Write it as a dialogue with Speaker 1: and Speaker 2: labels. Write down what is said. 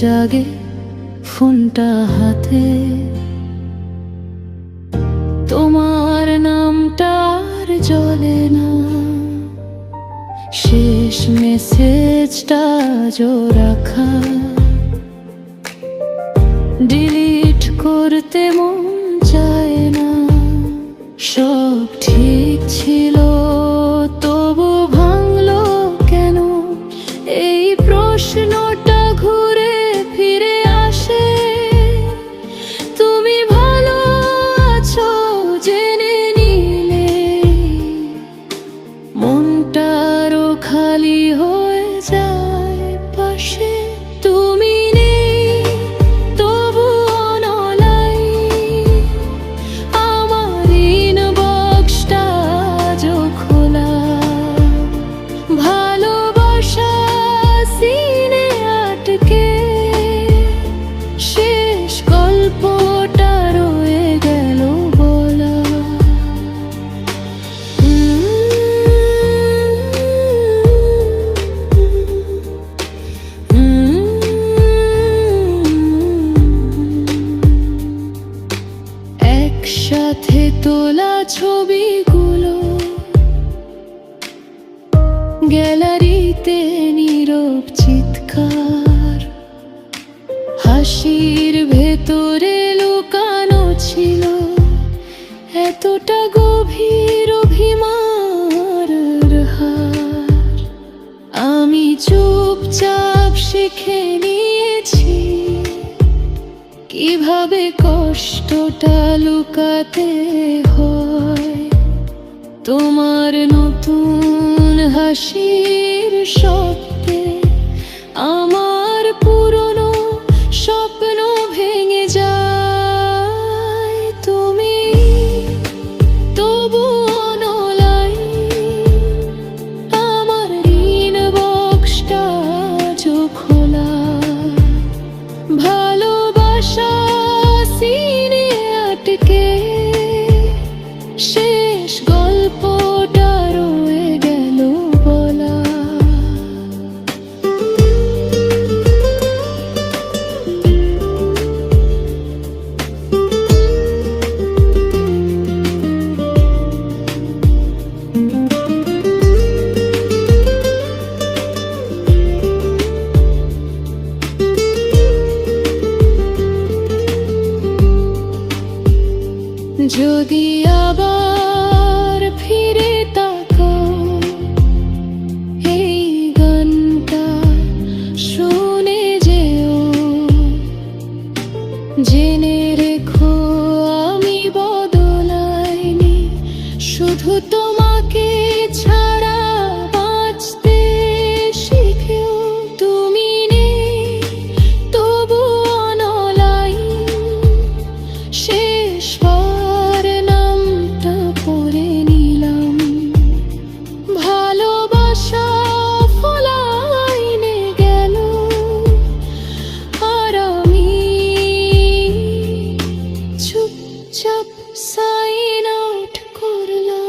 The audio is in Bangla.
Speaker 1: জাগে ফোনটা হাতে। তোমার নামটা আর জ্বলে না। শেষ মেসেজটা জো রাখা ডিলিট করতে মন চায় না। সব ঠিক ছিল। হাসির ভেতরে লুকানো ছিল। এতটা গভীর অভিমার আমি চুপচাপ শিখে নিয়েছি, কীভাবে কষ্টটা লুকাতে হয়। তোমার নতুন যদি আবার ফিরে তাকো, এই গানটা শুনে যেও। জেনে রেখো, আমি বদলাইনি শুধু তোমাকে ছাড়া বাঁচতে শিখেও। তুমি নেই, তবু অনলাইন শেষ চুপচাপ সাইন আউট করলাম